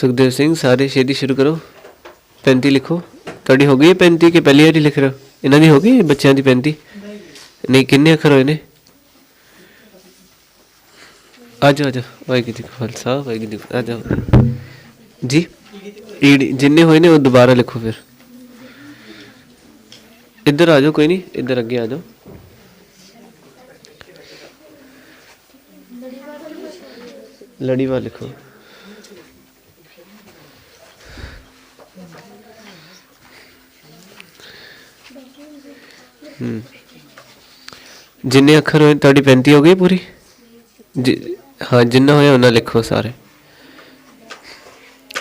ਸੁਖਦੇਵ ਸਿੰਘ, ਸਾਰੇ ਛੇਤੀ ਸ਼ੁਰੂ ਕਰੋ। 35 ਲਿਖੋ। ਤੁਹਾਡੀ ਹੋ ਗਈ 35 ਕਿ ਪਹਿਲੀ ਵਾਰੀ ਲਿਖ ਰਹੇ ਹੋ? ਇਹਨਾਂ ਦੀ ਹੋ ਗਈ ਬੱਚਿਆਂ ਦੀ 35 ਨਹੀਂ, ਕਿੰਨੇ ਅੱਖਰ ਹੋਏ ਨੇ? ਆ ਜਾਓ ਵਾਹਿਗੁਰੂ ਜੀ ਖਾਲਸਾ, ਵਾਹਿਗੁਰੂ ਜੀ ਕੀ ਜੀ ਜਿੰਨੇ ਹੋਏ ਨੇ ਉਹ ਦੁਬਾਰਾ ਲਿਖੋ ਫਿਰ। ਇੱਧਰ ਆ ਜਾਓ, ਕੋਈ ਨਹੀਂ। ਇੱਧਰ ਅੱਗੇ ਆ ਜਾਓ। ਲੜੀਵਾਰ ਲਿਖੋ। ਹੂੰ। ਜਿੰਨੇ ਅੱਖਰ ਹੋਏ, ਤੁਹਾਡੀ 35 ਹੋ ਗਈ ਪੂਰੀ? ਜੀ- ਹਾਂ, ਜਿੰਨਾ ਹੋਇਆ, ਉਹਨਾਂ ਲਿਖੋ ਸਾਰੇ।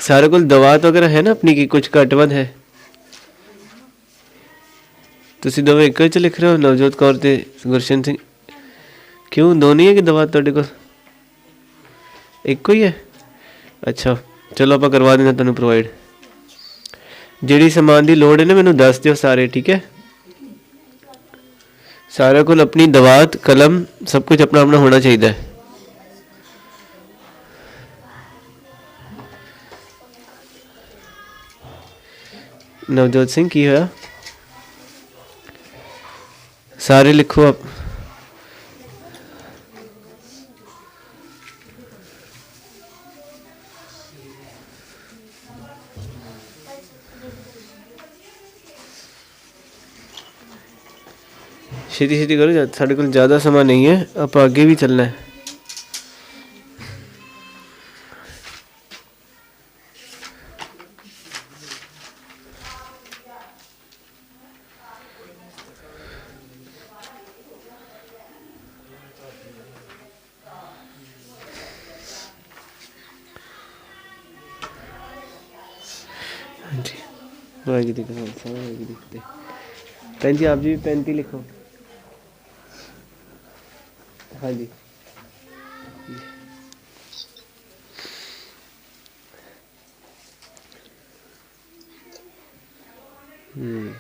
ਸਾਰੇ ਕੋਲ ਦਵਾਤ ਵਗੈਰਾ ਹੈ ਨਾ ਆਪਣੀ, ਕੀ ਕੁਝ ਘੱਟ ਵੱਧ ਹੈ? ਤੁਸੀਂ ਦੋਵੇਂ ਇੱਕੋ ਹੀ ਚ ਲਿਖ ਰਹੇ ਹੋ, ਨਵਜੋਤ ਕੌਰ ਤੇ ਗੁਰਸ਼ਨ ਸਿੰਘ? ਕਿਉਂ ਦੋ ਨਹੀਂ ਹੈ ਕਿ ਦਵਾ ਤੁਹਾਡੇ ਕੋਲ? ਇੱਕੋ ਹੀ ਹੈ? ਅੱਛਾ, ਚਲੋ ਆਪਾਂ ਕਰਵਾ ਦਿੰਦੇ ਹਾਂ ਤੁਹਾਨੂੰ ਪ੍ਰੋਵਾਈਡ ਜਿਹੜੀ ਸਮਾਨ ਦੀ ਲੋੜ ਹੈ ਨਾ, ਮੈਨੂੰ ਦੱਸ ਦਿਓ ਸਾਰੇ, ਠੀਕ ਹੈ? ਸਾਰਿਆਂ ਕੋਲ ਆਪਣੀ ਦਵਾਤ, ਕਲਮ, ਸਭ ਕੁਝ ਆਪਣਾ ਆਪਣਾ ਹੋਣਾ ਚਾਹੀਦਾ ਹੈ। ਨਵਜੋਤ ਸਿੰਘ, ਕੀ ਹੋਇਆ? ਸਾਰੇ ਲਿਖੋ ਆਪ। ਛੇਤੀ ਛੇਤੀ ਕਰੋ ਜਦ ਸਾਡੇ ਕੋਲ ਜ਼ਿਆਦਾ ਸਮਾਂ ਨਹੀਂ ਹੈ ਆਪਾਂ ਅੱਗੇ ਵੀ ਚੱਲਣਾ ਹੈ ਹਾਂਜੀ ਵਾਹਿਗੁਰੂ ਜੀ ਕਾ ਖਾਲਸਾ ਵਾਹਿਗੁਰੂ ਜੀ ਕੀ ਫਤਿਹ ਭੈਣ ਜੀ ਆਪ ਜੀ ਵੀ 35 ਲਿਖੋ ਹਾਂਜੀ ਹੂੰ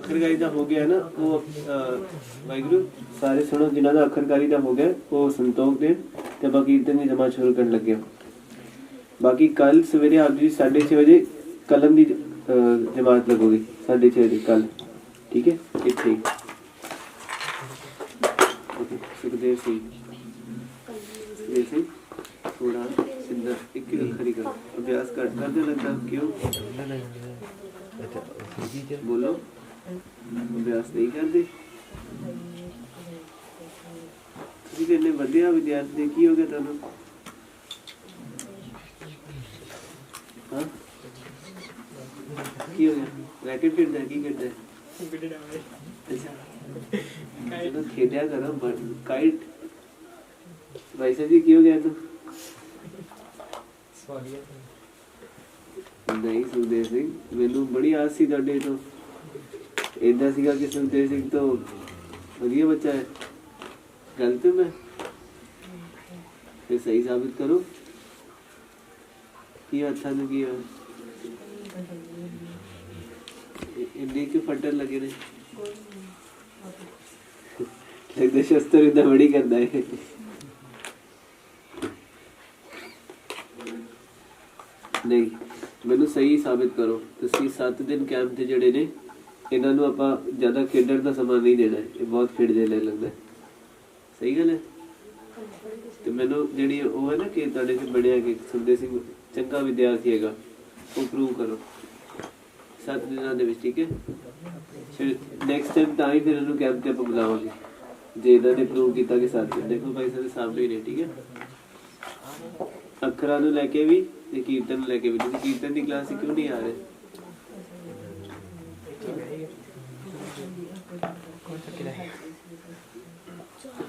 ਅਖਰਕਾਰੀ ਦਾ ਹੋ ਗਿਆ ਨਾ ਉਹ ਵਾਹਿਗੁਰੂ ਸਾਰੇ ਸੁਣੋ ਜਿਨ੍ਹਾਂ ਦਾ ਅਖਰਕਾਰੀ ਦਾ ਹੋ ਗਿਆ ਉਹ ਸੰਤੋਖ ਦੇ ਤੇ ਬਾਕੀ ਕੀਰਤਨ ਦੀ ਜਮਾਤ ਸ਼ੁਰੂ ਕਰਨ ਲੱਗੇ। ਬਾਕੀ ਕੱਲ ਸਵੇਰੇ ਆਪ ਜੀ 6:30 ਵਜੇ ਕਲਮ ਦੀ ਜਮਾਤ ਲੱਗੂਗੀ 6:30 ਵਜੇ ਕੱਲ। ਠੀਕ ਹੈ? ਇੱਥੇ ਸੁਖਦੇਵ ਸਿੰਘ। ਸੁਖਦੇਵ ਸਿੰਘ ਥੋੜਾ ਸਿੰਦਰ ਇੱਕ ਹੀ ਅੱਖਰ ਕਰੋ। ਅਭਿਆਸ ਘੱਟ ਕਰਦੇ ਲੱਗਦਾ ਕਿਉਂ? ਬੋਲੋ। ਅਭਿਆਸ ਨਹੀਂ ਕਰਦੇ। ਤੁਸੀਂ ਤਾਂ ਇੰਨੇ ਵਧੀਆ ਵਿਦਿਆਰਥੀ ਨੇ, ਕੀ ਹੋ ਗਿਆ ਤੁਹਾਨੂੰ? ਹਾਂ? ਕੀ ਹੋ ਗਿਆ? ਰੈਕਟ ਖੇਡਦਾ ਹੈ, ਕੀ ਖੇਡਦਾ? ਹੈ? ਅੱਛਾ। ਚਲੋ ਖੇਡਿਆ ਕਰੋ ਜੀ ਕੀ ਹੋ ਗਿਆ ਤੂੰ ਨਹੀਂ ਸੁਖਦੇਵ ਸਿੰਘ ਮੈਨੂੰ ਬੜੀ ਆਸ ਸੀ ਤੁਹਾਡੇ ਤੋਂ। ਏਦਾਂ ਸੀਗਾ ਕਿ ਸੁਖਦੇਵ ਸਿੰਘ ਤੋਂ ਵਧੀਆ ਬੱਚਾ ਹੈ। ਗਲਤ ਮੈਂ ਫਿਰ ਸਹੀ ਸਾਬਿਤ ਕਰੋ। ਕੀ ਹੱਥਾਂ ਨੂੰ ਕੀ ਇੰਨੇ ਕਿ ਫੱਟਰ ਲੱਗੇ ਨੇ। ਲੱਗਦਾ ਸ਼ਸਤਰ ਇਦਾਂ ਬੜੀ ਕਰਦਾ ਹੈ। ਨਹੀਂ, ਮੈਨੂੰ ਸਹੀ ਸਾਬਿਤ ਕਰੋ। ਤੁਸੀਂ 7 ਦਿਨ ਕੈਂਪ ਤੇ ਜਿਹੜੇ ਨੇ। ਇਹਨਾਂ ਨੂੰ ਆਪਾਂ ਜ਼ਿਆਦਾ ਖੇਡਣ ਦਾ ਸਮਾਂ ਨਹੀਂ ਦੇਣਾ, ਇਹ ਬਹੁਤ ਖੇਡਦੇ ਲੈ ਲੱਗਦਾ। ਸਹੀ ਗੱਲ ਹੈ? ਤੇ ਮੈਨੂੰ ਜਿਹੜੀ ਉਹ ਹੈ ਨਾ ਕਿ ਤੁਹਾਡੇ ਚ ਬਣਿਆ ਕਿ ਸੁਖਦੇ ਸਿੰਘ ਚੰਗਾ ਵਿਦਿਆਰਥੀ ਹੈਗਾ, ਉਹ ਪ੍ਰੂਵ ਕਰੋ। 7 ਦਿਨਾਂ ਦੇ ਵਿੱਚ, ਠੀਕ ਹੈ? ਫਿਰ ਨੈਕਸਟ ਟਾਈਮ ਤਾਂ ਹੀ ਫਿਰ ਇਹਨੂੰ ਕੈਂਪ ਤੇ ਬੁਲਾਵਾਂਗੇ। ਜੇ ਇਹਨਾਂ ਨੇ ਪ੍ਰੂਵ ਕੀਤਾ ਕਿ ਸੱਚ ਹੈ ਦੇਖੋ ਭਾਈ ਸਾਹਿਬ ਸਾਹਮਣੇ ਹੀ ਨੇ, ਠੀਕ ਹੈ? ਅੱਖਰਾਂ ਨੂੰ ਲੈ ਕੇ ਵੀ ਤੇ ਕੀਰਤਨ ਨੂੰ ਲੈ ਕੇ ਵੀ ਤੁਸੀਂ ਕੀਰਤਨ ਦੀ ਕਲਾਸ ਕਿਉਂ ਨਹੀਂ ਆ ਰਹੇ?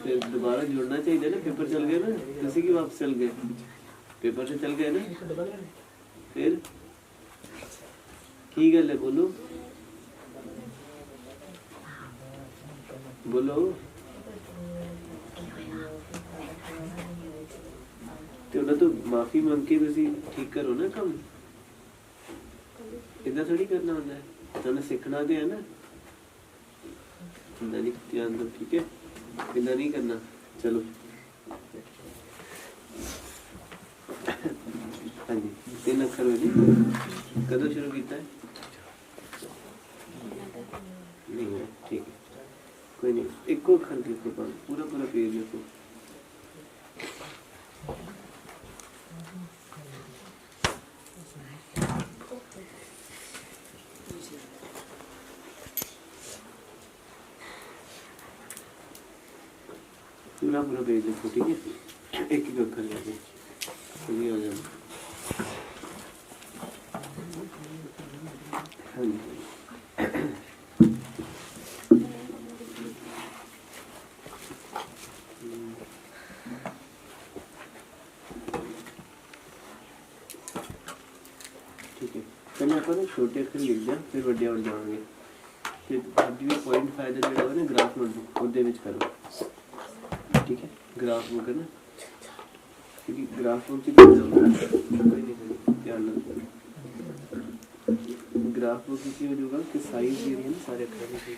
ਫਿਰ ਦੁਬਾਰਾ ਜੁੜਨਾ ਚਾਹੀਦਾ ਨਾ, ਪੇਪਰ ਚਲ ਗਏ ਨਾ, ਤੁਸੀਂ ਕੀ ਵਾਪਸ ਚਲ ਗਏ? ਪੇਪਰ ਤੇ ਚਲ ਗਏ ਨਾ? ਫਿਰ? ਕੀ ਗੱਲ ਹੈ, ਬੋਲੋ। ਬੋਲੋ। ਤੇ ਉਹਨਾਂ ਤੋਂ ਮਾਫੀ ਮੰਗ ਕੇ ਤੁਸੀਂ ਠੀਕ ਕਰੋ ਨਾ ਕੰਮ? ਇਦਾਂ ਥੋੜੀ ਕਰਨਾ ਹੁੰਦਾ ਹੈ। ਤੁਹਾਨੂੰ ਸਿੱਖਣਾ ਤੇ ਹੈ ਨਾ। ਹੁੰਦਾ ਨਹੀਂ ਧਿਆਨ ਦਿਓ, ਠੀਕ ਹੈ? ਇਦਾਂ ਨਹੀਂ ਕਰਨਾ? ਚਲੋ। ਹਾਂਜੀ, ਤਿੰਨ ਅੱਖਰ ਹੋਏ ਜੀ ਕਦੋਂ ਸ਼ੁਰੂ ਕੀਤਾ? ਹੈ ਨਹੀਂ ਠੀਕ ਹੈ। ਕੋਈ ਨਹੀਂ, ਇੱਕੋ ਅੱਖਰ ਦੇਖੋ ਪੂਰਾ ਪੂਰਾ ਪੇਜ ਲਿਖੋ ਪੂਰਾ ਪੂਰਾ ਪੇਜ ਠੀਕ ਹੈ ਇੱਕ ਇੱਕ ਅੱਖਰ ਲਿਖੋ ਸਹੀ ਹੋ ਜਾਣਾ ਠੀਕ ਹੈ। ਪਹਿਲਾਂ ਆਪਾਂ ਨਾ ਛੋਟੇ ਅੱਖਰ ਲਿਖ ਦਿਆਂ, ਫਿਰ ਵੱਡੇ ਵੱਲ ਜਾਵਾਂਗੇ। ਤੇ ਅੱਜ ਪੁਆਇੰਟ ਫਾਇਦਾ ਜਿਹੜਾ ਹੋਵੇ ਨਾ ਗ੍ਰਾਫ ਨੋਟਬੁੱਕ ਉਹਦੇ ਵਿੱਚ ਕਰੋ। ਠੀਕ ਹੈ। ਗ੍ਰਾਫ ਬੁੱਕ ਹੈ ਨਾ ਕਿਉਂਕਿ ਗ੍ਰਾਫ ਬੁੱਕ ਚ ਕੀ ਹੁੰਦਾ ਕੋਈ ਨਹੀਂ ਕੋਈ ਧਿਆਨ ਨਾਲ ਗ੍ਰਾਫ ਬੁੱਕ ਕੀ ਹੋ ਜਾਊਗਾ ਕਿ ਸਾਈਜ਼ ਜਿਹੜੀ ਹੈ ਨਾ ਸਾਰੇ ਅੱਖਰਾਂ ਦੀ ਠੀਕ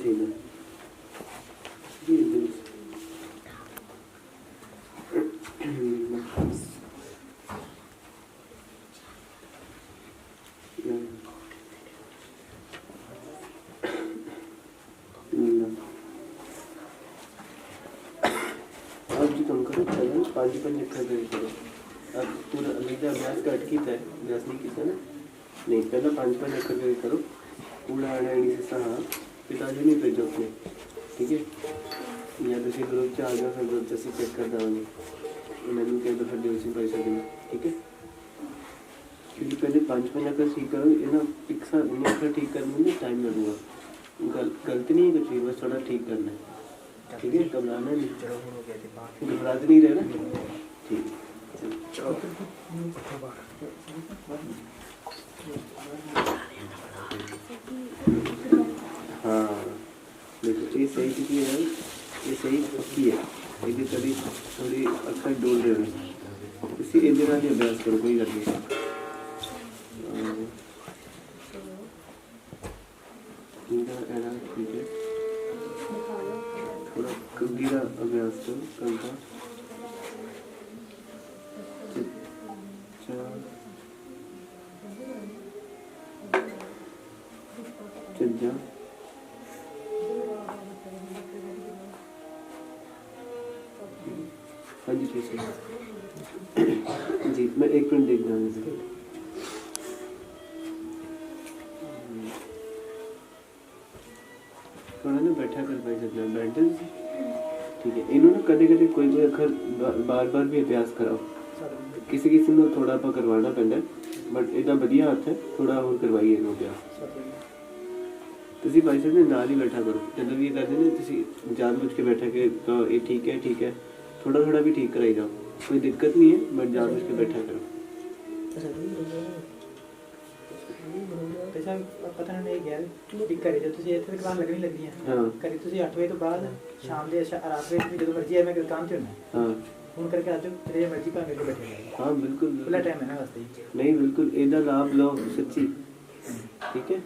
şeyler. Bildiniz. ਪੰਜ ਪੰਜ ਅੱਖਰ ਦੇ ਕਰੋ ਅਬ ਪੂਰਾ ਅਮੀਦਾ ਅਭਿਆਸ ਘਟ ਕੀਤਾ ਹੈ ਅਭਿਆਸ ਨਹੀਂ ਕੀਤਾ ਨਾ ਨਹੀਂ, ਪਹਿਲਾਂ ਪੰਜ ਪੰਜ ਅੱਖਰ ਦੇ ਕਰੋ ਕੂੜਾ ਆਣਾ ਨਹੀਂ ਸਹਾ ਪਿਤਾ ਜੀ ਨੇ ਭੇਜੋ ਆਪਣੇ ਠੀਕ ਹੈ ਜਾਂ ਤੁਸੀਂ ਗਰੁੱਪ 'ਚ ਆ ਜਾਓ ਫਿਰ ਗਰੁੱਪ 'ਚ ਅਸੀਂ ਚੈੱਕ ਕਰ ਦਾਂਗੇ ਮੈਨੂੰ ਕਹਿੰਦਾ ਫਿਰ ਦਿਓ ਸੀ ਭਾਈ ਸਾਹਿਬ ਠੀਕ ਹੈ ਕਿਉਂਕਿ ਪਹਿਲੇ 5 ਮਹੀਨੇ ਤੱਕ ਠੀਕ ਕਰੋ ਇਹਨਾਂ ਇੱਕ ਸਾਲ ਨਹੀਂ ਫਿਰ ਠੀਕ ਕਰਨ ਨੂੰ ਟਾਈਮ ਲੱਗੂਗਾ ਗਲ ਗਲਤ ਨਹੀਂ ਕੁਝ ਬਸ ਥੋੜਾ ਠੀਕ ਕਰਨਾ ਹੈ ਠੀਕ ਹੈ ਘਬਰਾਣਾ ਨਹੀਂ ਚਲੋ ਹੁਣ ਹੋ ਗਿਆ ਤੇ ਬਾਹਰ ਘਬਰਾਤ ਨਹੀਂ ਰਹਿਣਾ ਠੀਕ ਚਲੋ ਬਾਹਰ ਚਲੋ हाँ देखो ये सही कितनी है ये सही पक्की है ਇਹਦੀ ਕਦੀ ਥੋੜੀ ਅੱਖਰ ਡੋਲ ਰਹੇ ਨੇ ਤੁਸੀਂ ਇਹਦੇ ਨਾਲ ਹੀ ਅਭਿਆਸ ਕਰੋ ਕੋਈ ਗੱਲ ਨਹੀਂ ਅਹ ਇਹਦਾ ਇਹਦਾ ਠੀਕ ਹੈ ਥੋੜਾ ਕੰਗੀ ਦਾ ਅਭਿਆਸ ਕਰੋ ਕੰਗਾ ਕਰਵਾਉਣਾ ਪੈਂਦਾ ਬਟ ਇਹਦਾ ਵਧੀਆ ਹੱਥ ਹੈ ਥੋੜਾ ਹੋਰ ਕਰਵਾਈਏ ਇਹਨੂੰ ਅਭਿਆਸ ਤੁਸੀਂ ਭਾਈ ਸਾਹਿਬ ਦੇ ਨਾਲ ਹੀ ਬੈਠਾ ਕਰੋ। ਜਦੋਂ ਵੀ ਇਹ ਕਰਦੇ ਨੇ ਤੁਸੀਂ ਜਾਣ ਬੁੱਝ ਕੇ ਬੈਠਾ ਕੇ ਕਹੋ ਇਹ ਠੀਕ ਹੈ ਠੀਕ ਹੈ। ਥੋੜਾ ਥੋੜਾ ਵੀ ਠੀਕ ਕਰਾਈ ਜਾਓ। ਕੋਈ ਦਿੱਕਤ ਨਹੀਂ ਹੈ ਬਟ ਜਾਣ ਬੁੱਝ ਕੇ ਬੈਠਾ ਕਰੋ। ਤੇ ਸਾਹਿਬ ਪਤਾ ਨਹੀਂ ਇਹ ਗਿਆ ਵੀ ਘਰੇ ਜੇ ਤੁਸੀਂ ਇੱਥੇ ਦੁਕਾਨ ਲੱਗਣੀ ਲੱਗਣੀ ਹੈ ਹਾਂ। ਘਰੇ ਤੁਸੀਂ 8 ਵਜੇ ਤੋਂ ਬਾਅਦ ਸ਼ਾਮ ਦੇ ਰਾਤ ਵੇਲੇ ਜਦੋਂ ਮਰਜ਼ੀ ਮੈਂ ਦੁਕਾਨ ਤੇ ਹੁੰਨਾ ਹਾਂ। ਫੋਨ ਕਰਕੇ ਆਜੋ ਤੇਰੇ ਮਰਜ਼ੀ ਭਾਵੇਂ ਕੇ ਬੈਠੇ ਰਹੋ ਹਾਂ ਬਿਲਕੁਲ ਖੁੱਲਾ। ਟਾਈਮ ਹੈ ਨਾ ਵਾਸਤੇ। ਨਹੀਂ ਬਿਲਕੁਲ ਇਹਦਾ ਲਾਭ ਲਓ ਸੱਚੀ। ਠੀਕ ਹੈ?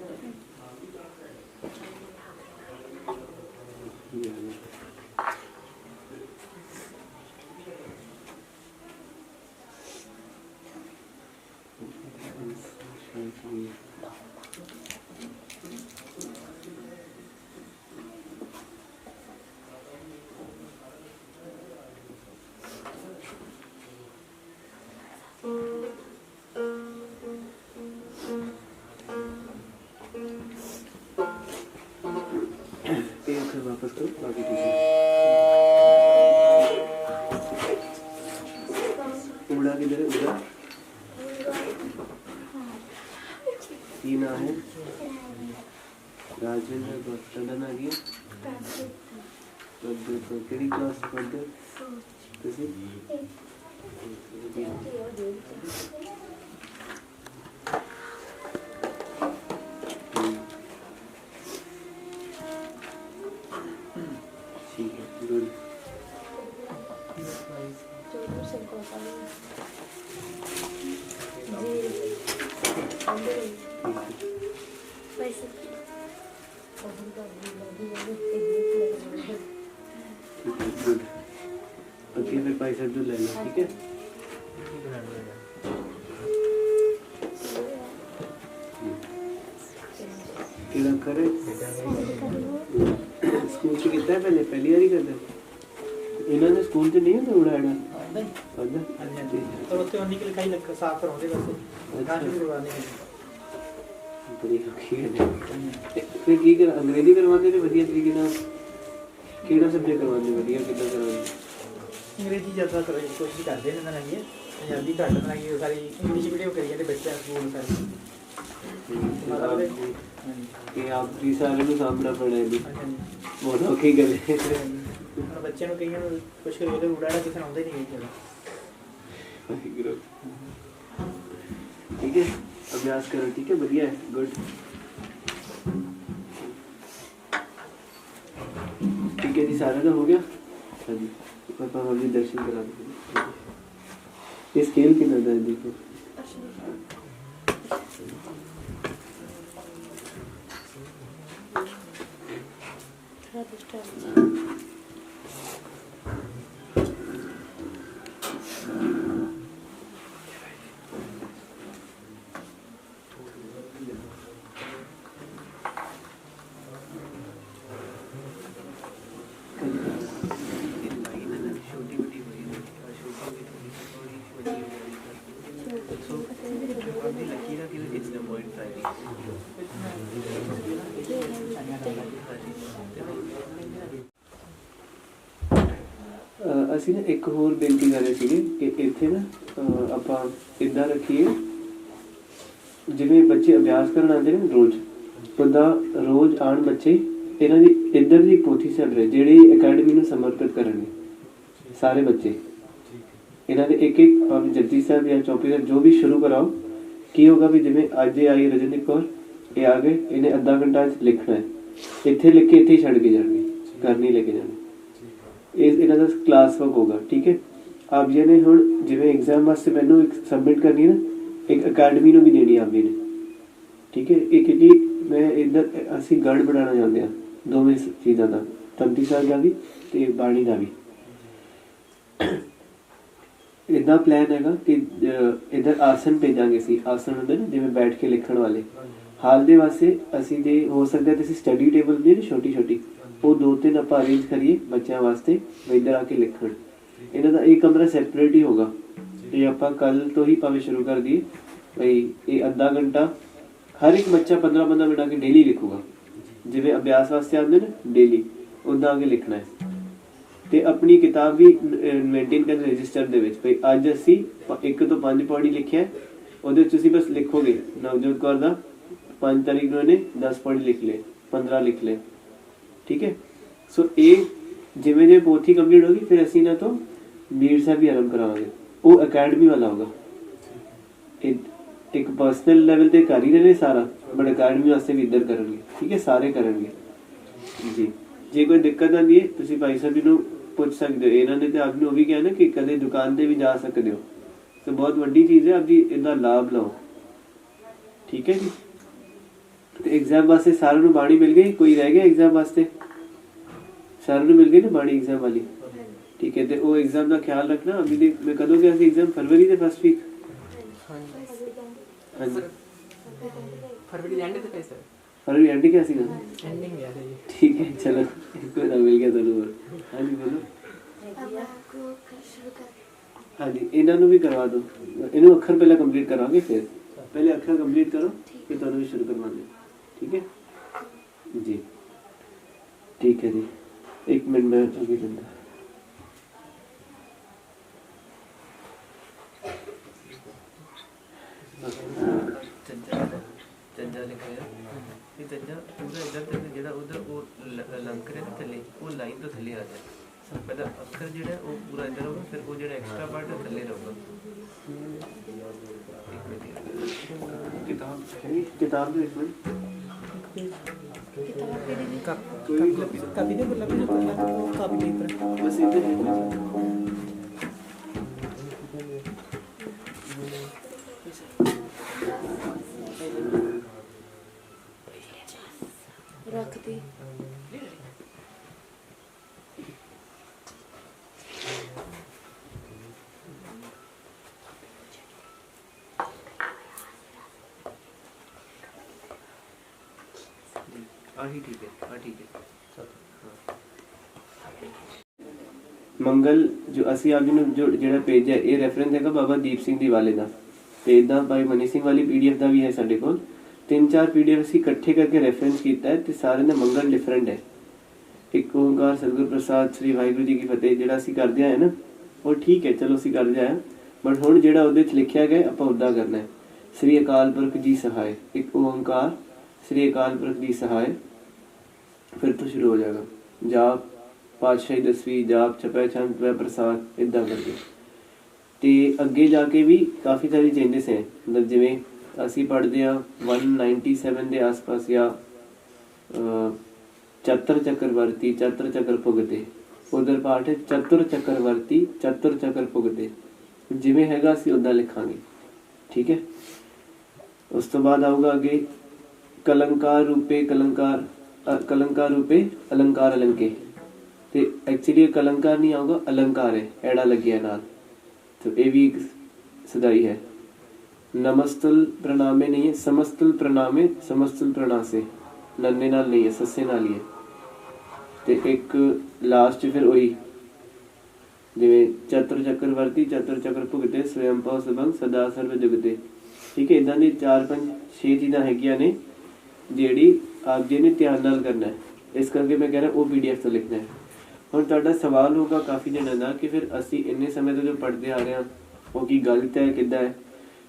ਇਹ ਅੱਖਰ ਵਾਪਸ ਕਰੋ ਬਾਕੀ ਫਿਰ ਜੋ ਲੈਣਾ ਠੀਕ ਹੈ? ਕਿਹੜਾ ਕਰੇ? ਸਕੂਲ ਚ ਕਿੱਦਾਂ ਪਹਿਲੇ ਪਹਿਲੀ ਵਾਰੀ ਕਰਦੇ? ਇਹਨਾਂ ਨੇ ਸਕੂਲ ਚ ਨਹੀਂ ਹੁੰਦਾ ਉੜਾੜਾ ਅੱਛਾ। ਹਾਂਜੀ ਤਾਂ ਉੱਥੇ ਉਹਨੀ ਕਿ ਲਿਖਾਈ ਲੱਗ ਸਾਫ਼ ਕਰਾਉਂਦੇ ਬਸ। ਗਾਣੇ ਕਰਵਾਉਣੇ ਬੜੀ ਰੱਖੀ ਹੈ ਫਿਰ ਕੀ ਕਰ? ਅੰਗਰੇਜ਼ੀ ਕਰਵਾਉਂਦੇ ਨੇ ਵਧੀਆ ਤਰੀਕੇ ਨਾਲ? ਕਿਹੜਾ ਸਬਜੈਕਟ ਕਰਵਾਉਂਦੇ ਵਧੀਆ? ਅੰਗਰੇਜ਼ੀ ਜ਼ਿਆਦਾ ਕਰੋ ਕੋਸ਼ਿਸ਼ ਕਰਦੇ ਨੇ ਨਾ ਨਹੀਂ ਪੰਜਾਬੀ ਘੱਟ ਬਣਾਈ ਉਹ ਸਾਰੀ ਇੰਗਲਿਸ਼ ਵੀਡੀਓ ਕਰੀ ਜਾਂਦੇ ਬੱਚਿਆਂ ਸਕੂਲ ਮਤਲਬ ਇਹ- ਆਪ ਵੀ ਸਾਰੇ ਨੂੰ ਸਾਹਮਣਾ ਪੜਾ ਹੈ ਬਹੁਤ ਔਖੀ ਗੱਲ ਹੈ। ਬੱਚਿਆਂ ਨੂੰ ਕਈਆਂ ਨੂੰ ਕੁਛ ਉਹਦੇ ਉਡਾੜਾ ਕਿਸੇ ਨੂੰ ਆਉਂਦਾ ਹੀ ਨਹੀਂ ਵਾਹਿਗੁਰੂ। ਠੀਕ ਹੈ ਅਭਿਆਸ ਕਰੋ ਠੀਕ ਹੈ ਵਧੀਆ ਹੈ ਗੁੱਡ ਠੀਕ ਹੈ ਜੀ ਸਾਰਾ ਦਾ ਹੋ ਗਿਆ? ਹਾਂਜੀ ਪਾਪਾ ਹਮਨੇ ਦਰਸ਼ਨ ਕਰਾ ਦਿਓ ਇਹ ਸਕੇਲ ਕਿੰਨਾ ਦਾ ਹੈ ਦੇਖੋ ਰਾਜਸਥਾਨ ਅਹ ਅਸੀਂ ਨਾ ਇੱਕ ਹੋਰ ਬੇਨਤੀ ਕਰ ਰਹੇ ਸੀਗੇ ਕਿ ਇੱਥੇ ਨਾ, ਅਹ, ਆਪਾਂ ਇਦਾਂ ਰੱਖੀਏ, ਜਿਵੇਂ ਬੱਚੇ ਅਭਿਆਸ ਕਰਨ ਆਉਂਦੇ ਨੇ ਰੋਜ਼ ਉਹਦਾ ਰੋਜ਼ ਆਣ ਬੱਚੇ ਇਹਨਾਂ ਦੀ ਇੱਧਰ ਦੀ ਪੋਥੀ ਛੱਡ ਰਹੇ ਜਿਹੜੀ ਅਕੈਡਮੀ ਨੂੰ ਸਮਰਪਿਤ ਕਰਨਗੇ, ਸਾਰੇ ਬੱਚੇ। ਇਹਨਾਂ ਦੇ ਇੱਕ ਇੱਕ ਭਾਵੇਂ ਜੱਦੀ ਸਾਹਿਬ ਜਾਂ ਚੌਪੀ ਸਾਹਿਬ ਜੋ ਵੀ ਸ਼ੁਰੂ ਕਰਾਓ, ਕੀ ਹੋਗਾ ਵੀ ਜਿਵੇਂ ਅੱਜ ਇਹ ਆਈ ਰਜਨੀਕ ਕੌਰ, ਇਹ ਆ ਗਏ, ਇਹਨੇ ਅੱਧਾ ਘੰਟਾ ਲਿਖਣਾ ਹੈ। ਇੱਥੇ ਲਿਖ ਕੇ ਇੱਥੇ ਹੀ ਛੱਡ ਕੇ ਜਾਣਗੇ ਘਰ ਨਹੀਂ ਲੈ ਕੇ ਜਾਣਗੇ। ਇਹ ਇਹਨਾਂ ਦਾ ਕਲਾਸ ਵਰਕ ਹੋਗਾ ਠੀਕ ਹੈ? ਆਪ ਜੀ ਨੇ ਹੁਣ ਜਿਵੇਂ ਐਗਜ਼ਾਮ ਵਾਸਤੇ ਮੈਨੂੰ ਇੱਕ ਸਬਮਿਟ ਕਰਨੀ ਨਾ ਇੱਕ ਅਕੈਡਮੀ ਨੂੰ ਵੀ ਦੇਣੀ ਆਪ ਜੀ ਨੇ ਠੀਕ ਹੈ? ਇਹ ਕਿਉਂਕਿ ਮੈਂ ਇਧਰ ਅਸੀਂ ਗੜ ਬਣਾਉਣਾ ਚਾਹੁੰਦੇ ਹਾਂ ਦੋਵੇਂ ਚੀਜ਼ਾਂ ਦਾ ਤੰਤੀ ਸਾਹਿਬ ਦਾ ਵੀ ਤੇ ਬਾਣੀ ਦਾ ਵੀ। ਇਦਾਂ ਪਲਾਨ ਹੈਗਾ ਕਿ ਅਹ, ਇੱਧਰ ਆਸਨ ਭੇਜਾਂਗੇ ਸੀ ਆਸਨ ਹੁੰਦੇ ਨੇ ਜਿਵੇਂ ਬੈਠ ਕੇ ਲਿਖਣ ਵਾਲੇ। ਹਾਲ ਦੇ ਵਾਸਤੇ ਅਸੀਂ ਜੇ ਹੋ ਸਕਦਾ ਤੇ ਅਸੀਂ ਸਟੱਡੀ ਟੇਬਲ ਦੀ ਛੋਟੀ ਛੋਟੀ ਉਹ ਦੋ ਤਿੰਨ ਆਪਾਂ ਅਰੇਂਜ ਕਰੀਏ ਬੱਚਿਆਂ ਵਾਸਤੇ ਵੀ ਇੱਧਰ ਆ ਕੇ ਲਿਖਣ। ਇਹਨਾਂ ਦਾ ਇਹ ਕਮਰਾ ਸੈਪਰੇਟ ਹੀ ਹੋਗਾ ਇਹ ਆਪਾਂ ਕੱਲ ਤੋਂ ਹੀ ਭਾਵੇਂ ਸ਼ੁਰੂ ਕਰ ਦਈਏ। ਭਈ ਇਹ ਅੱਧਾ ਘੰਟਾ, ਹਰ ਇੱਕ ਬੱਚਾ 15 15 ਮਿੰਟ ਆ ਕੇ ਡੇਲੀ ਲਿਖੂਗਾ। ਜਿਵੇਂ ਅਭਿਆਸ ਵਾਸਤੇ ਆਉਂਦੇ ਨੇ ਡੇਲੀ ਉਦਾਂ ਆ ਕੇ ਲਿਖਣਾ ਹੈ। ਤੇ ਆਪਣੀ ਕਿਤਾਬ ਵੀ ਮੇਨਟੇਨ ਕਰ ਰਜਿਸਟਰ ਦੇ ਵਿੱਚ। ਭਈ ਅੱਜ ਅਸੀਂ ਇੱਕ ਤੋਂ ਪੰਜ ਪੌੜੀ ਲਿਖਿਆ ਉਹਦੇ ਵਿੱਚ ਤੁਸੀਂ ਬਸ ਲਿਖੋਗੇ। ਨਵਜੋਤ ਕੌਰ ਦਾ 5 ਤਾਰੀਖ ਨੂੰ ਇਹਨੇ 10 ਪੌੜੀ ਲਿਖ ਲਏ 15 ਲਿਖ ਲਏ। ਠੀਕ ਹੈ? ਸੋ ਇਹ ਜਿਵੇਂ ਜਿਵੇਂ ਪੋਥੀ ਕੰਪਲੀਟ ਹੋਗੀ, ਫਿਰ ਅਸੀਂ ਇਹਨਾਂ ਤੋਂ ਮੀਰ ਸਾਹਿਬ ਵੀ ਆਰੰਭ ਕਰਾਵਾਂਗੇ। ਉਹ ਅਕੈਡਮੀ ਵਾਲਾ ਹੋਗਾ ਇਹ ਇੱਕ ਪਰਸਨਲ ਲੈਵਲ ਤੇ ਕਰ ਹੀ ਰਹੇ ਨੇ ਸਾਰਾ ਬਟ ਅਕੈਡਮੀ ਵਾਸਤੇ ਵੀ ਇੱਧਰ ਕਰਨਗੇ। ਠੀਕ ਹੈ? ਸਾਰੇ ਕਰਨਗੇ। ਜੀ। ਜੇ ਕੋਈ ਦਿੱਕਤ ਆਉਂਦੀ ਹੈ, ਤੁਸੀਂ ਭਾਈ ਸਾਹਿਬ ਨੂੰ ਪੁੱਛ ਸਕਦੇ ਹੋ। ਇਹਨਾਂ ਨੇ ਤੇ ਆਪ ਨੂੰ ਉਹ ਵੀ ਕਿਹਾ ਨਾ ਕਿ ਕਦੇ ਦੁਕਾਨ ਤੇ ਵੀ ਜਾ ਸਕਦੇ ਹੋ। ਤੇ ਬਹੁਤ ਵੱਡੀ ਚੀਜ਼ ਹੈ ਆਪ ਜੀ ਇਹਦਾ ਲਾਭ ਲਓ। ਠੀਕ ਹੈ ਜੀ? ਐਗਜ਼ਾਮ ਵਾਸਤੇ ਸਾਰਿਆਂ ਨੂੰ ਬਾਣੀ ਮਿਲ ਗਈ? ਕੋਈ ਰਹਿ ਗਿਆ ਐਗਜ਼ਾਮ ਵਾਸਤੇ? ਸਾਰਿਆਂ ਨੂੰ ਮਿਲ ਗਈ ਨਾ ਬਾਣੀ ਐਗਜ਼ਾਮ ਵਾਲੀ? ਠੀਕ ਹੈ ਤੇ ਉਹ ਐਗਜ਼ਾਮ ਦਾ ਖਿਆਲ ਰੱਖਣਾ। ਅਭੀ ਦੇ ਮੈਂ ਕਦੋਂ ਗਿਆ ਸੀ ਐਗਜ਼ਾਮ ਫਰਵਰੀ ਦੇ ਫਸਟ ਵੀਕ ਹਾਂਜੀ। ਫਰਵਰੀ ਦੇ ਐਂਡ ਤੇ ਪੈਸੇ ਫਰਵਰੀ ਐਂਡ ਗਿਆ ਸੀ ਨਾ ਐਂਡਿੰਗ ਗਿਆ ਸੀ। ਠੀਕ ਹੈ ਚਲੋ ਇੱਕ ਵਾਰ ਮਿਲ ਗਿਆ ਤੁਹਾਨੂੰ। ਹਾਂਜੀ ਬੋਲੋ। ਹਾਂਜੀ ਇਹਨਾਂ ਨੂੰ ਵੀ ਕਰਵਾ ਦਿਓ। ਇਹਨੂੰ ਅੱਖਰ ਪਹਿਲਾਂ ਕੰਪਲੀਟ ਕਰਾਂਗੇ ਫਿਰ। ਪਹਿਲੇ ਅੱਖਰ ਕੰਪਲੀਟ ਕਰੋ ਫਿਰ ਤੁਹਾਨੂੰ ਵੀ ਸ਼ੁਰੂ ਕਰਵਾਉਂਦੇ ਹਾਂ। ਠੀਕ ਹੈ? ਜੀ। ਠੀਕ ਹੈ ਜੀ। ਇੱਕ ਮਿੰਟ ਮੈਂ ਅੱਗੇ ਜਿਹੜਾ ਉਧਰ ਉਹ ਲੰਕ ਰਿਹਾ ਥੱਲੇ ਉਹ ਲਾਈਨ ਤੋਂ ਥੱਲੇ ਆ ਜਾਏ ਪਹਿਲਾਂ ਅੱਖਰ ਜਿਹੜਾ ਉਹ ਪੂਰਾ ਇਧਰ ਹੋਊਗਾ ਫਿਰ ਉਹ ਜਿਹੜਾ ਐਕਸਟਰਾ ਪਾਰਟ ਹੈ ਥੱਲੇ ਰਹੂਗਾ ਕਿਤਾਬ ਕਿਤਾਬ ਦੇ ਇੱਕ ਮਿੰਟ ਕਿਤਾਬ ਕਿਹੜੀ ਦੀ ਕੋਈ ਕਾਪੀ ਦੇ ਬੁੱਲਾ ਵੀ ਕਾਪੀ ਪੇਪਰ ਬਸ ਇੱਥੇ ਹੈ ਰੱਖਦੀ ਆਹੀ ਠੀਕ ਹੈ ਆ ਠੀਕ ਹੈ ਮੰਗਲ ਜੋ ਅਸੀਂ ਆਪ ਨੂੰ ਜਿਹੜਾ ਪੇਜ ਹੈ, ਇਹ ਰੈਫਰੈਂਸ ਹੈਗਾ ਬਾਬਾ ਦੀਪ ਸਿੰਘ ਦੀ ਵਾਲੇ ਦਾ। ਤੇ ਇਦਾਂ ਭਾਈ ਮਨੀ ਸਿੰਘ ਵਾਲੀ ਪੀਡੀਐਫ ਦਾ ਵੀ ਹੈ ਸਾਡੇ ਕੋਲ। ਤਿੰਨ ਚਾਰ ਪੀਡੀਐਫ ਅਸੀਂ ਇਕੱਠੇ ਕਰਕੇ ਰੈਫਰੈਂਸ ਕੀਤਾ ਹੈ ਤੇ ਸਾਰਿਆਂ ਦਾ ਮੰਗਲ ਡਿਫਰੈਂਟ ਹੈ। ਇੱਕ ਓੰਕਾਰ ਸਤਿਗੁਰ ਪ੍ਰਸਾਦ ਸ੍ਰੀ ਵਾਹਿਗੁਰੂ ਜੀ ਕੀ ਫਤਿਹ ਜਿਹੜਾ ਅਸੀਂ ਕਰਦੇ ਆਏ ਨਾ, ਉਹ ਠੀਕ ਹੈ, ਚਲੋ ਅਸੀਂ ਕਰਦੇ ਆਏ ਬਟ ਹੁਣ ਜਿਹੜਾ ਉਹਦੇ ਚ ਲਿਖਿਆ ਗਿਆ ਆਪਾਂ ਉਦਾਂ ਕਰਨਾ ਹੈ। ਸ੍ਰੀ ਅਕਾਲ ਪੁਰਖ ਜੀ ਸਹਾਇ, ਇੱਕ ਓੰਕਾਰ, ਸ੍ਰੀ ਅਕਾਲ ਪੁਰਖ ਜੀ ਸਹਾਇ। ਫਿਰ ਤੋਂ ਸ਼ੁਰੂ ਹੋ ਜਾਏਗਾ। ਜਾਪ ਪਾਤਸ਼ਾਹੀ ਦਸਵੀਂ ਜਾਪ ਚਪੈ ਚੰਦ ਵੈ ਪ੍ਰਸਾਦ ਇਦਾਂ ਕਰਕੇ। ਤੇ ਅੱਗੇ ਜਾ ਕੇ ਵੀ ਕਾਫੀ ਸਾਰੇ ਚੇਂਜਸ ਹੈ। ਮਤਲਬ ਜਿਵੇਂ ਅਸੀਂ ਪੜ੍ਹਦੇ ਆ 197 ਦੇ ਆਸ-ਪਾਸ ਜਾਂ ਚਤਰ ਚੱਕਰਵਰਤੀ ਚਤਰ ਚੱਕਰ ਭੁਗਤੇ। ਉਧਰ ਪਾਠ ਹੈ, ਚਤੁਰ ਚੱਕਰਵਰਤੀ ਚਤੁਰ ਚੱਕਰ ਭੁਗਤੇ। ਜਿਵੇਂ ਹੈਗਾ ਅਸੀਂ ਉਦਾਂ ਲਿਖਾਂਗੇ। ਠੀਕ ਹੈ? ਉਸ ਤੋਂ ਬਾਅਦ ਆਊਗਾ ਅੱਗੇ, ਕਲੰਕਾਰ ਰੂਪੇ ਕਲੰਕਾਰ ਕਲੰਕਾਰ ਰੂਪੇ ਅਲੰਕਾਰ ਅਲੰਕੇ। ਤੇ ਐਕਚੁਅਲੀ ਕਲੰਕਾਰ ਨਹੀਂ ਆਊਗਾ ਅਲੰਕਾਰ ਹੈ ਐੜਾ ਲੱਗਿਆ ਨਾਲ तो ये भी एक सदाई है नमस्तुल प्रणामे नहीं है समस्तुल प्रणामे समस्तुल प्रणासे नन्ने नाल नहीं है सस्से ਨਾਲ ਹੀ ਹੈ ਤੇ ਇੱਕ ਲਾਸਟ ਫਿਰ ਉਹੀ ਜਿਵੇਂ ਚਤੁਰ ਚੱਕਰ ਵਰਤੀ ਚਤੁਰ ਚੱਕਰ ਭੁਗਤੇ ਸਵਯੰ ਪਉ ਸਬੰਗ ਸਦਾ ਸਰਵ ਜੁਗਤੇ ਠੀਕ ਹੈ ਇਦਾਂ ਦੀ 4 5 6 ਚੀਜ਼ਾਂ ਹੈਗੀਆਂ ਨੇ ਜਿਹੜੀ ਆਪ ਜੀ ਨੇ ਧਿਆਨ ਨਾਲ ਕਰਨਾ ਹੈ ਇਸ ਕਰਕੇ ਮੈਂ ਕਹਿ ਰਿਹਾ ਉਹ ਪੀਡੀਐਫ ਤੋਂ ਲਿਖਣਾ ਹੈ ਹੁਣ ਤੁਹਾਡਾ ਸਵਾਲ ਹੋਗਾ ਕਾਫੀ ਜਣਾਂ ਦਾ ਕਿ ਫਿਰ ਅਸੀਂ ਇੰਨੇ ਸਮੇਂ ਤੋਂ ਜੋ ਪੜ੍ਹਦੇ ਆ ਰਹੇ ਹਾਂ, ਉਹ ਕੀ ਗਲਤ ਹੈ, ਕਿੱਦਾਂ ਹੈ?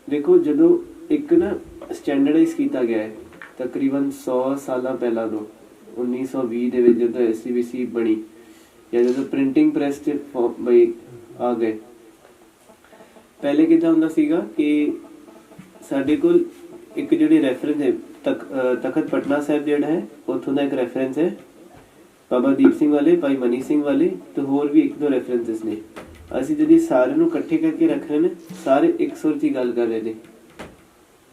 ਦੇਖੋ, ਜਦੋਂ ਇੱਕ ਨਾ ਸਟੈਂਡਰਡਾਈਜ਼ ਕੀਤਾ ਗਿਆ ਹੈ, ਤਕਰੀਬਨ 100 ਸਾਲਾਂ ਪਹਿਲਾਂ ਤੋਂ 1920 ਦੇ ਵਿੱਚ ਜਦੋਂ ਐਸਸੀਬੀਸੀ ਬਣੀ, ਜਾਂ ਜਦੋਂ ਪ੍ਰਿੰਟਿੰਗ ਪ੍ਰੈਸ ਤੇ ਬਈ ਆ ਗਏ, ਪਹਿਲੇ ਕਿਦਾਂ ਹੁੰਦਾ ਸੀਗਾ ਕਿ ਸਾਡੇ ਕੋਲ ਇੱਕ ਜਿਹੜੀ ਰੈਫਰੈਂਸ ਹੈ ਤਖਤ ਪਟਨਾ ਸਾਹਿਬ ਜਿਹੜਾ ਹੈ, ਉੱਥੋਂ ਦਾ ਇੱਕ ਰੈਫਰੈਂਸ ਹੈ ਬਾਬਾ ਦੀਪ ਸਿੰਘ ਵਾਲੇ, ਭਾਈ ਮਨੀ ਸਿੰਘ ਵਾਲੇ ਤੇ ਹੋਰ ਵੀ ਇੱਕ ਦੋ ਰੈਫਰੈਂਸਸ ਨੇ। ਅਸੀਂ ਜਿਹੜੀ ਸਾਰਿਆਂ ਨੂੰ ਇਕੱਠੇ ਕਰਕੇ ਰੱਖ ਰਹੇ ਨੇ, ਸਾਰੇ ਇੱਕ ਸੁਰ 'ਚ ਗੱਲ ਕਰ ਰਹੇ ਨੇ।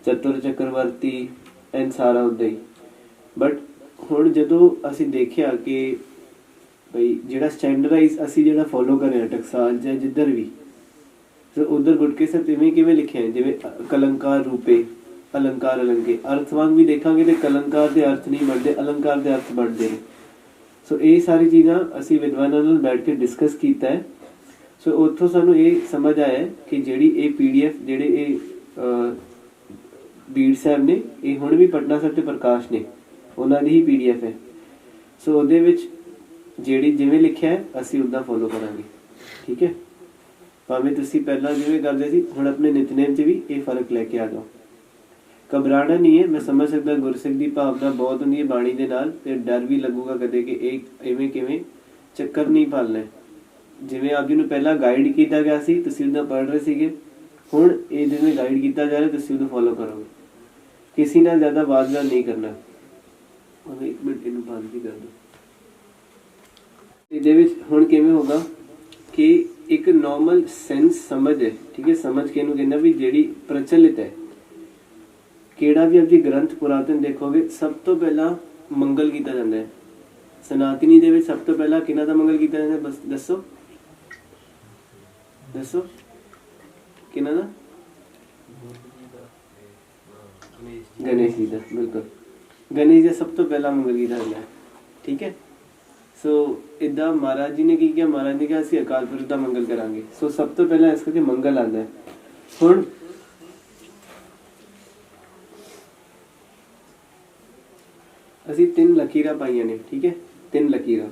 ਚਤੁਰ ਚੱਕਰਵਰਤੀ, ਐਨ ਸਾਰਾ ਉਦਾਂ ਹੀ। ਬਟ ਹੁਣ ਜਦੋਂ ਅਸੀਂ ਦੇਖਿਆ ਕਿ ਬਈ ਜਿਹੜਾ ਸਟੈਂਡਰਡਾਈਜ਼ ਅਸੀਂ ਜਿਹੜਾ ਫੋਲੋ ਕਰ ਰਹੇ ਟਕਸਾਲ ਜਾਂ ਜਿੱਧਰ ਵੀ ਸੋ ਉਧਰ ਗੁਟਕੇ ਸਾਹਿਬ ਇਵੇਂ ਕਿਵੇਂ ਲਿਖਿਆ ਜਿਵੇਂ ਕਲੰਕਾਰ ਰੂਪੇ, ਅਲੰਕਾਰ ਅਲੰਕੇ ਅਰਥ ਵਾਂਗ ਵੀ ਦੇਖਾਂਗੇ ਤੇ ਕਲੰਕਾਰ ਦੇ ਅਰਥ ਨਹੀਂ ਬਣਦੇ, ਅਲੰਕਾਰ ਦੇ ਅਰਥ ਬਣਦੇ ਨੇ। ਸੋ ਇਹ ਸਾਰੀ ਚੀਜ਼ਾਂ ਅਸੀਂ ਵਿਦਵਾਨਾਂ ਨਾਲ ਬੈਠ ਕੇ ਡਿਸਕਸ ਕੀਤਾ ਹੈ। ਸੋ ਉੱਥੋਂ ਸਾਨੂੰ ਇਹ ਸਮਝ ਆਇਆ ਕਿ ਜਿਹੜੀ ਇਹ ਪੀਡੀਐਫ ਜਿਹੜੇ ਇਹ ਬੀੜ ਸਾਹਿਬ ਨੇ, ਇਹ ਹੁਣ ਵੀ ਪਟਨਾ ਸਾਹਿਬ ਤੇ ਪ੍ਰਕਾਸ਼ ਨੇ। ਉਹਨਾਂ ਦੀ ਹੀ ਪੀਡੀਐਫ ਹੈ। ਸੋ ਉਹਦੇ ਵਿੱਚ ਜਿਹੜੀ ਜਿਵੇਂ ਲਿਖਿਆ ਹੈ, ਅਸੀਂ ਉਦਾਂ ਫੋਲੋ ਕਰਾਂਗੇ। ਠੀਕ ਹੈ? ਭਾਵੇਂ ਤੁਸੀਂ ਪਹਿਲਾਂ ਜਿਵੇਂ ਕਰਦੇ ਸੀ, ਹੁਣ ਆਪਣੇ ਨਿਤਨੇਮ 'ਚ ਵੀ ਇਹ ਫ਼ਰਕ ਲੈ ਕੇ ਆ ਜਾਓ। ਘਬਰਾਣਾ ਨਹੀਂ ਹੈ, ਮੈਂ ਸਮਝ ਸਕਦਾ ਗੁਰਸਿੱਖ ਦੀ ਭਾਵਨਾ ਬਹੁਤ ਹੁੰਦੀ ਹੈ ਬਾਣੀ ਦੇ ਨਾਲ ਤੇ ਡਰ ਵੀ ਲੱਗੂਗਾ ਕਦੇ ਕਿ ਇਹ ਐਵੇਂ ਕਿਵੇਂ ਚੱਕਰ ਨਹੀਂ ਪਾਲਣਾ ਜਿਵੇਂ ਆਪ ਜੀ ਨੂੰ ਪਹਿਲਾਂ ਗਾਈਡ ਕੀਤਾ ਗਿਆ ਸੀ ਤੁਸੀਂ ਉਹਦਾ ਪੜ੍ਹ ਰਹੇ ਸੀਗੇ, ਹੁਣ ਇਹ ਜਿਵੇਂ ਗਾਈਡ ਕੀਤਾ ਜਾ ਰਿਹਾ ਤੁਸੀਂ ਉਹਨੂੰ ਫੋਲੋ ਕਰੋਗੇ। ਕਿਸੇ ਨਾਲ ਜ਼ਿਆਦਾ ਵਾਦ-ਵਿਵਾਦ ਨਹੀਂ ਕਰਨਾ। ਹੁਣ ਇੱਕ ਮਿੰਟ ਇਹਨੂੰ ਬੰਦ ਵੀ ਕਰ ਦਿਓ। ਇਹਦੇ ਵਿੱਚ ਹੁਣ ਕਿਵੇਂ ਹੋਗਾ ਕਿ ਇੱਕ ਨਾਰਮਲ ਸੈਂਸ ਸਮਝ ਹੈ, ਠੀਕ ਹੈ, ਸਮਝ ਕੇ ਇਹਨੂੰ ਕਹਿੰਦਾ ਵੀ ਜਿਹੜੀ ਪ੍ਰਚਲਿਤ ਹੈ ਕਿਹੜਾ ਵੀ ਆਪਣੀ ਗ੍ਰੰਥ ਪੁਰਾਤਨ ਦੇਖੋਗੇ, ਸਭ ਤੋਂ ਪਹਿਲਾਂ ਮੰਗਲ ਕੀਤਾ ਜਾਂਦਾ ਹੈ। ਸਨਾਤਨੀ ਦੇ ਵਿੱਚ ਸਭ ਤੋਂ ਪਹਿਲਾਂ ਕਿਹਨਾਂ ਦਾ ਮੰਗਲ ਕੀਤਾ ਜਾਂਦਾ ਬਸ ਦੱਸੋ। ਦੱਸੋ। ਕਿਹਨਾਂ ਦਾ? ਗਣੇਸ਼ ਜੀ ਦਾ, ਬਿਲਕੁਲ। ਗਣੇਸ਼ ਜੀ ਦਾ ਸਭ ਤੋਂ ਪਹਿਲਾਂ ਮੰਗਲ ਕੀਤਾ ਜਾਂਦਾ ਹੈ। ਠੀਕ ਹੈ? ਸੋ ਇਦਾਂ ਮਹਾਰਾਜ ਜੀ ਨੇ ਕੀ ਕਿਹਾ? ਮਹਾਰਾਜ ਨੇ ਕਿਹਾ, ਅਸੀਂ ਅਕਾਲ ਪੁਰਖ ਦਾ ਮੰਗਲ ਕਰਾਂਗੇ। ਸੋ ਸਭ ਤੋਂ ਪਹਿਲਾਂ ਇਸ ਕਰਕੇ ਮੰਗਲ ਆਉਂਦਾ ਹੈ। ਹੁਣ ਅਸੀਂ ਤਿੰਨ ਲਕੀਰਾਂ ਪਾਈਆਂ ਨੇ, ਠੀਕ ਹੈ? ਤਿੰਨ ਲਕੀਰਾਂ।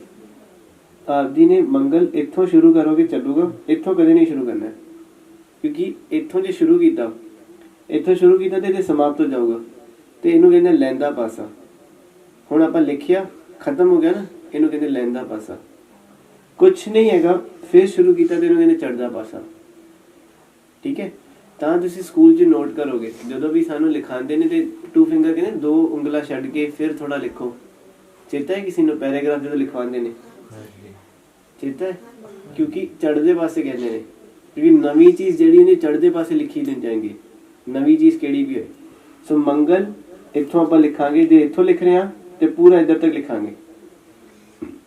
ਆਪ ਜੀ ਨੇ ਮੰਗਲ ਇੱਥੋਂ ਸ਼ੁਰੂ ਕਰੋਗੇ ਚੱਲੂਗਾ? ਇੱਥੋਂ ਕਦੇ ਨਹੀਂ ਸ਼ੁਰੂ ਕਰਨਾ। ਕਿਉਂਕਿ ਇੱਥੋਂ ਜੇ ਸ਼ੁਰੂ ਕੀਤਾ, ਇੱਥੋਂ ਸ਼ੁਰੂ ਕੀਤਾ ਤੇ ਇਹ ਸਮਾਪਤ ਹੋ ਜਾਊਗਾ। ਤੇ ਇਹਨੂੰ ਕਹਿੰਦੇ ਲੈਂਦਾ ਪਾਸਾ। ਹੁਣ ਆਪਾਂ ਲਿਖਿਆ, ਖਤਮ ਹੋ ਗਿਆ ਨਾ, ਇਹਨੂੰ ਕਹਿੰਦੇ ਲੈਂਦਾ ਪਾਸਾ। ਕੁਝ ਨਹੀਂ ਹੈਗਾ, ਫਿਰ ਸ਼ੁਰੂ ਕੀਤਾ ਤੇ ਇਹਨੂੰ ਕਹਿੰਦੇ ਚੜਦਾ ਪਾਸਾ। ਠੀਕ ਹੈ? ਤਾਂ ਤੁਸੀਂ ਸਕੂਲ 'ਚ ਨੋਟ ਕਰੋਗੇ। ਜਦੋਂ ਵੀ ਸਾਨੂੰ ਲਿਖਾਉਂਦੇ ਨੇ ਤੇ ਟੂ ਫਿੰਗਰ ਕਹਿੰਦੇ ਦੋ ਉਂਗਲਾਂ ਛੱਡ ਕੇ ਫਿਰ ਥੋੜਾ ਲਿਖੋ। ਚੇਤਾ ਹੈ ਕਿਸੇ ਨੂੰ ਪੈਰਾਗ੍ਰਾਫ ਜਦੋਂ ਲਿਖਵਾਉਂਦੇ ਨੇ? ਚੇਤਾ ਹੈ? ਕਿਉਂਕਿ ਚੜ੍ਹਦੇ ਪਾਸੇ ਕਹਿੰਦੇ ਨੇ। ਕਿਉਂਕਿ ਨਵੀਂ ਚੀਜ਼ ਜਿਹੜੀ ਨੇ ਚੜ੍ਹਦੇ ਪਾਸੇ ਲਿਖੀ ਦੇਣੀ ਚਾਹੀਦੀ ਨਵੀਂ ਚੀਜ਼ ਕਿਹੜੀ ਵੀ ਹੋਏ। ਸੋ ਮੰਗਲ ਇੱਥੋਂ ਆਪਾਂ ਲਿਖਾਂਗੇ। ਜੇ ਇੱਥੋਂ ਲਿਖ ਰਹੇ ਹਾਂ ਤੇ ਪੂਰਾ ਇੱਧਰ ਤੱਕ ਲਿਖਾਂਗੇ।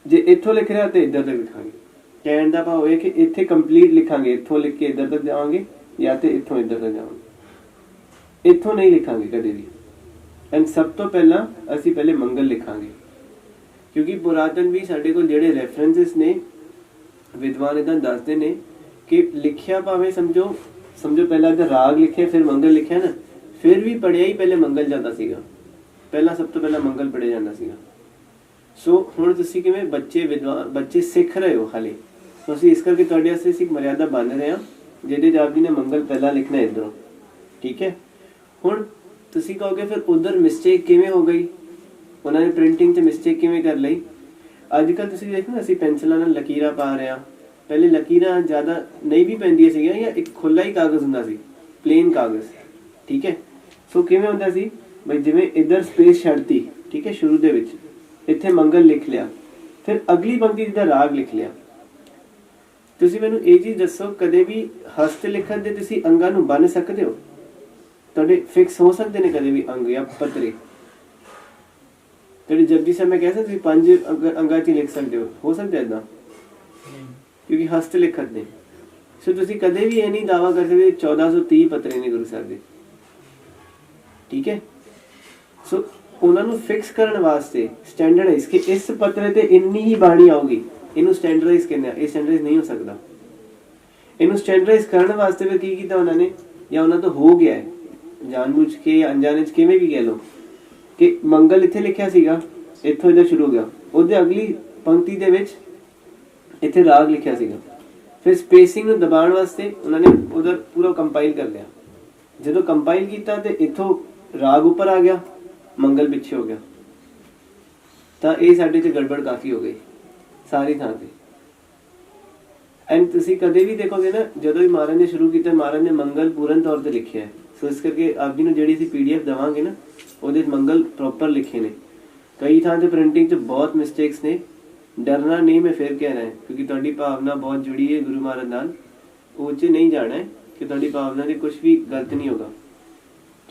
ਜੇ ਇੱਥੋਂ ਲਿਖ ਰਿਹਾ ਤੇ ਇੱਧਰ ਤੱਕ ਲਿਖਾਂਗੇ। ਕਹਿਣ ਦਾ ਭਾਵ ਇਹ ਕਿ ਇੱਥੇ ਕੰਪਲੀਟ ਲਿਖਾਂਗੇ। ਇੱਥੋਂ ਲਿਖ ਕੇ ਇੱਧਰ ਤੱਕ ਜਾਵਾਂਗੇ। ਜਾਂ ਤੇ ਇੱਥੋਂ ਇੱਧਰ ਤੱਕ ਜਾਵਾਂਗੇ। ਇੱਥੋਂ ਨਹੀਂ ਲਿਖਾਂਗੇ ਕਦੇ ਵੀ। ਐਂਡ ਸਭ ਤੋਂ ਪਹਿਲਾਂ ਅਸੀਂ ਪਹਿਲੇ ਮੰਗਲ ਲਿਖਾਂਗੇ। ਕਿਉਂਕਿ ਪੁਰਾਤਨ ਵੀ ਸਾਡੇ ਕੋਲ ਜਿਹੜੇ ਰੈਫਰੈਂਸਸ ਨੇ, ਵਿਦਵਾਨ ਇਦਾਂ ਦੱਸਦੇ ਨੇ ਕਿ ਲਿਖਿਆ ਭਾਵੇਂ ਸਮਝੋ ਸਮਝੋ ਪਹਿਲਾਂ ਇਹਦਾ ਰਾਗ ਲਿਖਿਆ, ਫਿਰ ਮੰਗਲ ਲਿਖਿਆ ਨਾ। ਫਿਰ ਵੀ ਪੜਿਆ ਹੀ ਪਹਿਲੇ ਮੰਗਲ ਜਾਂਦਾ ਸੀਗਾ। ਪਹਿਲਾਂ ਸਭ ਤੋਂ ਪਹਿਲਾਂ ਮੰਗਲ ਪੜਿਆ ਜਾਂਦਾ ਸੀਗਾ। ਸੋ ਹੁਣ ਤੁਸੀਂ ਕਿਵੇਂ ਬੱਚੇ ਵਿਦਵਾਨ, ਬੱਚੇ ਸਿੱਖ ਰਹੇ ਹੋ ਹਾਲੇ? ਸੋ ਅਸੀਂ ਇਸ ਕਰਕੇ ਤੁਹਾਡੇ ਵਾਸਤੇ ਅਸੀਂ ਮਰਿਆਦਾ ਬੰਨ ਰਹੇ ਹਾਂ। ਜਿਹਦੇ 'ਚ ਜੀ ਨੇ ਮੰਗਲ ਪਹਿਲਾਂ ਲਿਖਣਾ ਹੈ ਇੱਧਰੋਂ। ਠੀਕ ਹੈ? ਹੁਣ ਤੁਸੀਂ ਕਹੋਗੇ ਫਿਰ ਉਧਰ ਮਿਸਟੇਕ ਕਿਵੇਂ ਹੋ ਗਈ? ਉਹਨਾਂ ਨੇ ਪ੍ਰਿੰਟਿੰਗ 'ਚ ਮਿਸਟੇਕ ਕਿਵੇਂ ਕਰ ਲਈ? ਅੱਜ ਕੱਲ ਤੁਸੀਂ ਦੇਖੋ ਅਸੀਂ ਪੈਨਸਲਾਂ ਨਾਲ ਲਕੀਰਾਂ ਪਾ ਰਹੇ ਹਾਂ। ਪਹਿਲੇ ਲਕੀਰਾਂ ਜ਼ਿਆਦਾ ਨਹੀਂ ਵੀ ਪੈਂਦੀਆਂ ਸੀਗੀਆਂ, ਜਾਂ ਇੱਕ ਖੁੱਲਾ ਹੀ ਕਾਗਜ਼ ਹੁੰਦਾ ਸੀ ਪਲੇਨ ਕਾਗਜ਼। ਠੀਕ ਹੈ? ਸੋ ਕਿਵੇਂ ਹੁੰਦਾ ਸੀ? ਬਈ ਜਿਵੇਂ ਇਧਰ ਸਪੇਸ ਛੱਡਤੀ, ਠੀਕ ਹੈ, ਸ਼ੁਰੂ ਦੇ ਵਿੱਚ, ਇੱਥੇ ਮੰਗਲ ਲਿਖ ਲਿਆ। ਫਿਰ ਅਗਲੀ ਪੰਕਤੀ ਦਾ ਰਾਗ ਲਿਖ ਲਿਆ। ਤੁਸੀਂ ਮੈਨੂੰ ਇਹ ਚੀਜ਼ ਦੱਸੋ, ਕਦੇ ਵੀ ਹਸਤ ਲਿਖਣ ਦੇ ਤੁਸੀਂ ਅੰਗਾਂ ਨੂੰ ਬੰਨ ਸਕਦੇ ਹੋ? ਤੁਹਾਡੇ ਫਿਕਸ ਹੋ ਸਕਦੇ ਨੇ ਕਦੇ ਵੀ ਅੰਗ ਜਾਂ ਪੱਤਰੇ ਤੁਹਾਡੀ ਜਪਜੀ ਸਾਹਿਬ, ਮੈਂ ਕਹਿ ਤੁਸੀਂ ਪੰਜ ਅੰਗਾਂ 'ਚ ਲਿਖ ਸਕਦੇ ਹੋ। ਹੋ ਸਕਦਾ ਇਦਾਂ ਕਿਉਂਕਿ ਹਸਤ ਲਿਖਤ ਨੇ ਸੋ ਤੁਸੀਂ ਕਦੇ ਵੀ ਇਹ ਨਹੀਂ ਦਾਵਾ ਕਰ ਸਕਦੇ 1430 ਪਤਰੇ ਨੇ ਗੁਰੂ ਸਾਹਿਬ ਦੇ। ਠੀਕ ਹੈ? ਸੋ ਉਹਨਾਂ ਨੂੰ ਫਿਕਸ ਕਰਨ ਵਾਸਤੇ ਸਟੈਂਡਰਡਾਈਜ਼ ਕਿ ਇਸ ਪਤਰੇ ਤੇ ਇੰਨੀ ਹੀ ਬਾਣੀ ਆਊਗੀ। ਇਹਨੂੰ ਸਟੈਂਡਰਡਾਈਜ਼ ਕਹਿੰਦੇ ਇਹ ਸਟੈਂਡਰਡਾਈਜ਼ ਨਹੀਂ ਹੋ ਸਕਦਾ। ਇਹਨੂੰ ਸਟੈਂਡਰਡਾਈਜ਼ ਕਰਨ ਵਾਸਤੇ ਫਿਰ ਕੀ ਕੀਤਾ ਉਹਨਾਂ ਨੇ? ਜਾਂ ਉਹਨਾਂ ਤੋਂ ਹੋ ਗਿਆ ਹੈ। ਜਾਣਬੁੱਝ ਕੇ ਜਾਂ ਅਣਜਾਣੇ ਚ ਕਿਵੇਂ ਵੀ ਕਹਿ ਲਓ। ਕਿ ਮੰਗਲ ਇੱਥੇ ਲਿਖਿਆ ਸੀਗਾ। ਇੱਥੋਂ ਇਹਦਾ ਸ਼ੁਰੂ ਹੋ ਗਿਆ। ਉਹਦੇ ਅਗਲੀ ਪੰਕਤੀ ਦੇ ਵਿੱਚ ਇੱਥੇ ਰਾਗ ਲਿਖਿਆ ਸੀਗਾ। ਫਿਰ ਸਪੇਸਿੰਗ ਨੂੰ ਦਬਾਉਣ ਵਾਸਤੇ ਉਹਨਾਂ ਨੇ ਉਹਦਾ ਪੂਰਾ ਕੰਪਾਈਲ ਕਰ ਲਿਆ। ਜਦੋਂ ਕੰਪਾਈਲ ਕੀਤਾ ਤੇ ਇੱਥੋਂ ਰਾਗ ਉੱਪਰ ਆ ਗਿਆ। ਮੰਗਲ ਪਿੱਛੇ ਹੋ ਗਿਆ। ਤਾਂ ਇਹ ਸਾਡੇ ਚ ਗੜਬੜ ਕਾਫੀ ਹੋ ਗਈ। ਸਾਰੀ ਥਾਂ ਤੇ। ਐਂਡ ਤੁਸੀਂ ਕਦੇ ਵੀ ਦੇਖੋਗੇ ਨਾ, ਜਦੋਂ ਵੀ ਮਹਾਰਾਜ ਨੇ ਸ਼ੁਰੂ ਕੀਤਾ, ਮਹਾਰਾਜ ਨੇ ਮੰਗਲ ਪੂਰਨ ਤੌਰ ਤੇ ਲਿਖਿਆ ਹੈ। ਸੋ ਇਸ ਕਰਕੇ ਆਪ ਜੀ ਨੂੰ ਜਿਹੜੀ ਅਸੀਂ ਪੀਡੀਐਫ ਦਵਾਂਗੇ ਨਾ, ਉਹਦੇ ਮੰਗਲ ਪ੍ਰੋਪਰ ਲਿਖੇ ਨੇ। ਕਈ ਥਾਂ ਤੇ ਪ੍ਰਿੰਟਿੰਗ 'ਚ ਬਹੁਤ ਮਿਸਟੇਕਸ ਨੇ। ਡਰਨਾ ਨਹੀਂ, ਮੈਂ ਫਿਰ ਕਹਿ ਰਿਹਾ ਕਿਉਂਕਿ ਤੁਹਾਡੀ ਭਾਵਨਾ ਬਹੁਤ ਜੁੜੀ ਹੈ ਗੁਰੂ ਮਹਾਰਾਜ ਨਾਲ। ਉਹ 'ਚ ਨਹੀਂ ਜਾਣਾ ਹੈ, ਕਿ ਤੁਹਾਡੀ ਭਾਵਨਾ ਦੇ ਕੁਝ ਵੀ ਗਲਤ ਨਹੀਂ ਹੋਗਾ।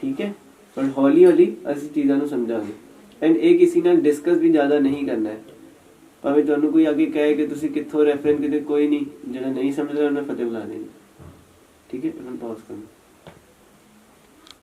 ਠੀਕ ਹੈ? ਪਰ ਹੌਲੀ ਹੌਲੀ ਅਸੀਂ ਚੀਜ਼ਾਂ ਨੂੰ ਸਮਝਾਂਗੇ। ਐਂਡ ਇਹ ਕਿਸੇ ਨਾਲ ਡਿਸਕਸ ਵੀ ਜ਼ਿਆਦਾ ਨਹੀਂ ਕਰਨਾ ਹੈ। ਭਾਵੇਂ ਤੁਹਾਨੂੰ ਕੋਈ ਅੱਗੇ ਕਹੇ ਕਿ ਤੁਸੀਂ ਕਿੱਥੋਂ ਰੈਫਰੈਂਸ ਕਿਤੇ, ਕੋਈ ਨਹੀਂ। ਜਿਹੜਾ ਨਹੀਂ ਸਮਝਦਾ, ਉਹਨੇ ਫਤਿਹ ਬੁਲਾ ਦੇਣੀ। ਠੀਕ ਹੈ? ਹੁਣ ਪਾਸ ਕਰਨਾ